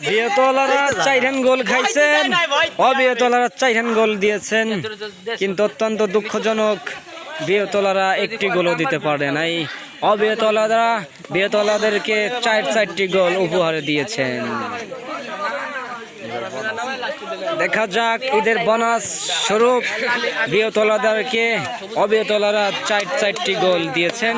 বিয়েতলারা চাইরান গোল খাইছেন অবিয়েতলারা চাইরান গোল দিয়েছেন কিন্তু অত্যন্ত দুঃখজনক বিয়েতলারা একটি গোলও দিতে পারে নাই অবিয়েতলারা বিয়েতলাদেরকে চার চারটি গোল উপহারে দিয়েছেন দেখা যাক ঈদের বোনাস স্বরূপ বিয়েতলাদেরকে অবিয়েতলারা চার চারটি গোল দিয়েছেন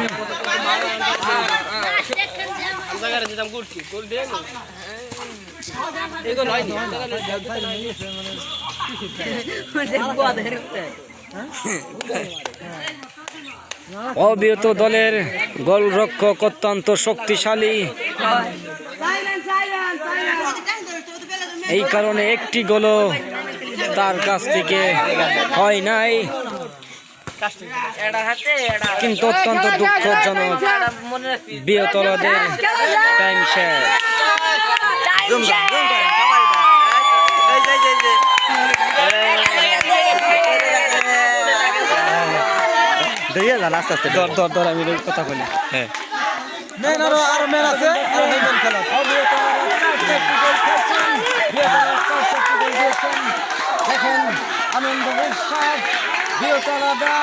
অবিরত দলের গোলরক্ষক অত্যন্ত শক্তিশালী। এই কারণে একটি গোলও তার কাছ থেকে হয় নাই। কিন্তু অত্যন্ত দুঃখজনক বিয়তলাদের টাইম শেষ। দিয়ে জানা আস্তে আস্তে দর দর দর আমি এই কথা বলি মেন আরও আরও মেন আছে আরও মেন খেলা দেখেন আনন্দ উৎসব বিয়তলাদা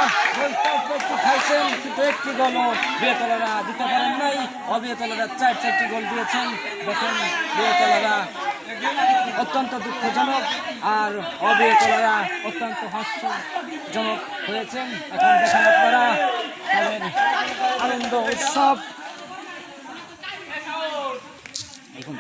খাইছেন কিন্তু একটি গোল বিয়তলারা দিতে পারেন নাই। অবিয়তলারা চার চারটি গোল দিয়েছেন। দেখেন, বিয়তলারা অত্যন্ত দুঃখজনক আর অবিয়তলারা অত্যন্ত হাস্যজনক হয়েছেন। এখন দেখেন আপনারা আনন্দ উৎসব। এখন